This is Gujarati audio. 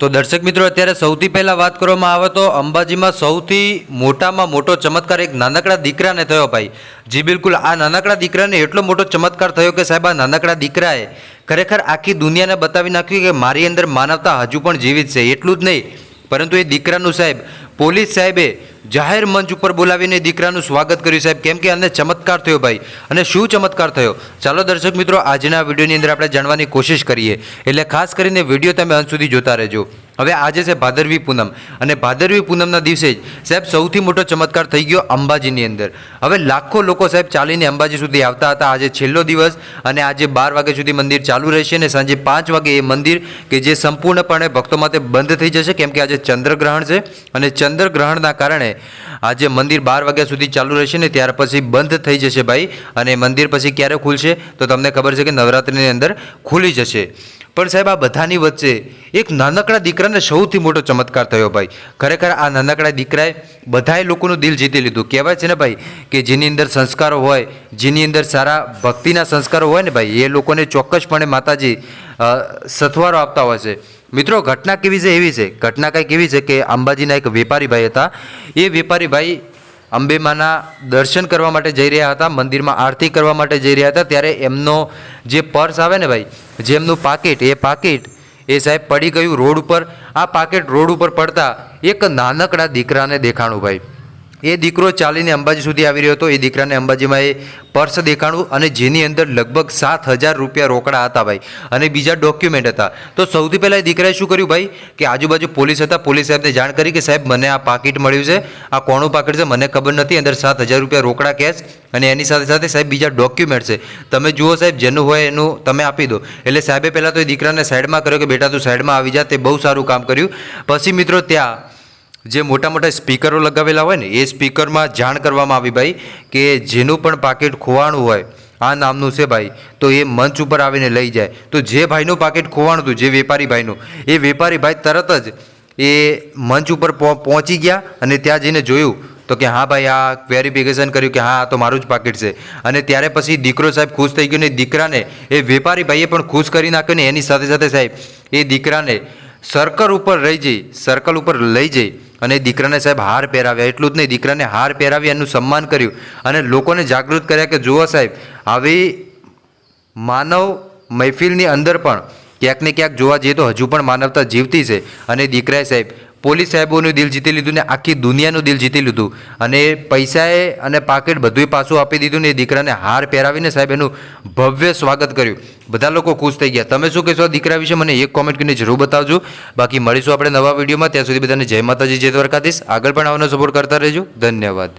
તો દર્શક મિત્રો, અત્યારે સૌથી પહેલા વાત કરવામાં આવે તો અંબાજીમાં સૌથી મોટામાં મોટો ચમત્કાર એક નાનકડા દીકરાને થયો ભાઈ. જી બિલકુલ, આ નાનકડા દીકરાને એટલો મોટો ચમત્કાર થયો કે સાહેબ, આ નાનકડા દીકરાએ ખરેખર આખી દુનિયાને બતાવી નાખ્યું કે મારી અંદર માનવતા હજુ પણ જીવિત છે, એટલું જ નહીં. પરંતુ એ દીકરાનું સાહેબ, પોલીસ સાહેબે જાહેર મંચ ઉપર બોલાવીને દીકરાનું સ્વાગત કર્યું. સાહેબ, કેમ કે અને ચમત્કાર થયો ભાઈ? અને શું ચમત્કાર થયો? ચાલો દર્શક મિત્રો, આજના વિડીયોની અંદર આપણે જાણવાની કોશિશ કરીએ. એટલે ખાસ કરીને વીડિયો તમે અંત સુધી જોતા રહેજો. હવે આજે છે ભાદરવી પૂનમ. અને ભાદરવી પૂનમના દિવસે જ સાહેબ સૌથી મોટો ચમત્કાર થઈ ગયો અંબાજીની અંદર. હવે લાખો લોકો સાહેબ ચાલીને અંબાજી સુધી આવતા હતા. આજે છેલ્લો દિવસ અને આજે બાર વાગ્યા સુધી મંદિર ચાલુ રહેશે અને સાંજે પાંચ વાગે એ મંદિર કે જે સંપૂર્ણપણે ભક્તો માટે બંધ થઈ જશે, કેમ કે આજે ચંદ્રગ્રહણ છે. અને ચંદ્રગ્રહણના કારણે આજે મંદિર બાર વાગ્યા સુધી ચાલુ રહેશે ને ત્યાર પછી બંધ થઈ જશે ભાઈ. અને મંદિર પછી ક્યારે ખુલશે? તો તમને ખબર છે કે નવરાત્રિની અંદર ખુલી જશે. પણ સાહેબ, આ બધાની વચ્ચે એક નાનકડા દીકરાને સૌથી મોટો ચમત્કાર થયો ભાઈ. ખરેખર આ નાનકડા દીકરાએ બધાએ લોકોનું દિલ જીતી લીધું. કહેવાય છે ને ભાઈ કે જેની અંદર સંસ્કારો હોય, જેની અંદર સારા ભક્તિના સંસ્કારો હોય ને ભાઈ, એ લોકોને ચોક્કસપણે માતાજી સથવારો આપતા હોય છે. મિત્રો, ઘટના કેવી છે? એવી છે. ઘટના કંઈક એવી છે કે અંબાજીના એક વેપારી ભાઈ હતા. એ વેપારી ભાઈ અંબેમાના દર્શન કરવા માટે જઈ રહ્યા હતા, મંદિરમાં આરતી કરવા માટે જઈ રહ્યા હતા, ત્યારે એમનો જે પર્સ આવે ને ભાઈ, જે એમનું પાકીટ, એ પાકીટ, એ સાહેબ પડી ગયું રોડ ઉપર. આ પાકેટ રોડ ઉપર પડતા એક નાનકડા દીકરાને દેખાણું ભાઈ. એ દીકરો ચાલીને અંબાજી સુધી આવી રહ્યો હતો. એ દીકરાને અંબાજીમાં એ પર્સ દેખાણું અને જેની અંદર લગભગ સાત હજાર રૂપિયા રોકડા હતા ભાઈ. અને બીજા ડોક્યુમેન્ટ હતા. તો સૌથી પહેલાં એ દીકરાએ શું કર્યું ભાઈ? કે આજુબાજુ પોલીસ હતા. પોલીસ સાહેબને જાણ કરી કે સાહેબ, મને આ પાકીટ મળ્યું છે. આ કોનું પાકીટ છે મને ખબર નથી. અંદર સાત હજાર રૂપિયા રોકડા કેશ અને એની સાથે સાથે સાહેબ બીજા ડોક્યુમેન્ટ છે. તમે જુઓ સાહેબ, જેનું હોય એનું તમે આપી દો. એટલે સાહેબે પહેલાં તો એ દીકરાને સાઈડમાં કર્યો કે બેટા તું સાઈડમાં આવી જા, તે બહુ સારું કામ કર્યું. પછી મિત્રો ત્યાં જે મોટા મોટા સ્પીકરો લગાવેલા હોય ને, એ સ્પીકરમાં જાણ કરવામાં આવી ભાઈ, કે જેનું પણ પાકીટ ખોવાણું હોય, આ નામનું છે ભાઈ, તો એ મંચ ઉપર આવીને લઈ જાય. તો જે ભાઈનું પાકીટ ખોવાણું હતું, જે વેપારી ભાઈનું, એ વેપારી ભાઈ તરત જ એ મંચ ઉપર પહોંચી ગયા અને ત્યાં જઈને જોયું, તો કે હા ભાઈ, આ વેરિફિકેશન કર્યું કે હા તો મારું જ પાકીટ છે. અને ત્યારે પછી દીકરો સાહેબ ખુશ થઈ ગયો ને, દીકરાને, એ વેપારી ભાઈએ પણ ખુશ કરી નાખ્યો ને, એની સાથે સાથે સાહેબ, એ દીકરાને સર્કલ ઉપર રહી જઈ સર્કલ ઉપર લઈ જઈ અને દીકરાને સાહેબ હાર પહેરાવ્યા. એટલું જ નહીં, દીકરાને હાર પહેરાવી એનું સન્માન કર્યું. અને લોકોને જાગૃત કર્યા કે જુઓ સાહેબ, આવી માનવ મહેફિલની અંદર પણ ક્યાંક ને ક્યાંક જોવા જઈએ તો હજુ પણ માનવતા જીવતી છે. અને દીકરાએ સાહેબ પોલીસ સાહેબોનું દિલ જીતી લીધું ને આખી દુનિયાનું દિલ જીતી લીધું. અને પૈસાએ અને પાકેટ બધુંય પાછું આપી દીધું ને એ દીકરાને હાર પહેરાવીને સાહેબ એનું ભવ્ય સ્વાગત કર્યું. બધા લોકો ખુશ થઈ ગયા. તમે શું કહેશો દીકરા વિશે? મને એક કોમેન્ટ કરીને જરૂર બતાવજો. બાકી મળીશું આપણે નવા વિડીયોમાં. ત્યાં સુધી બધાને જય માતાજી, જય દ્વારકાધીશ. આગળ પણ આવવાનો સપોર્ટ કરતા રહેજો. ધન્યવાદ.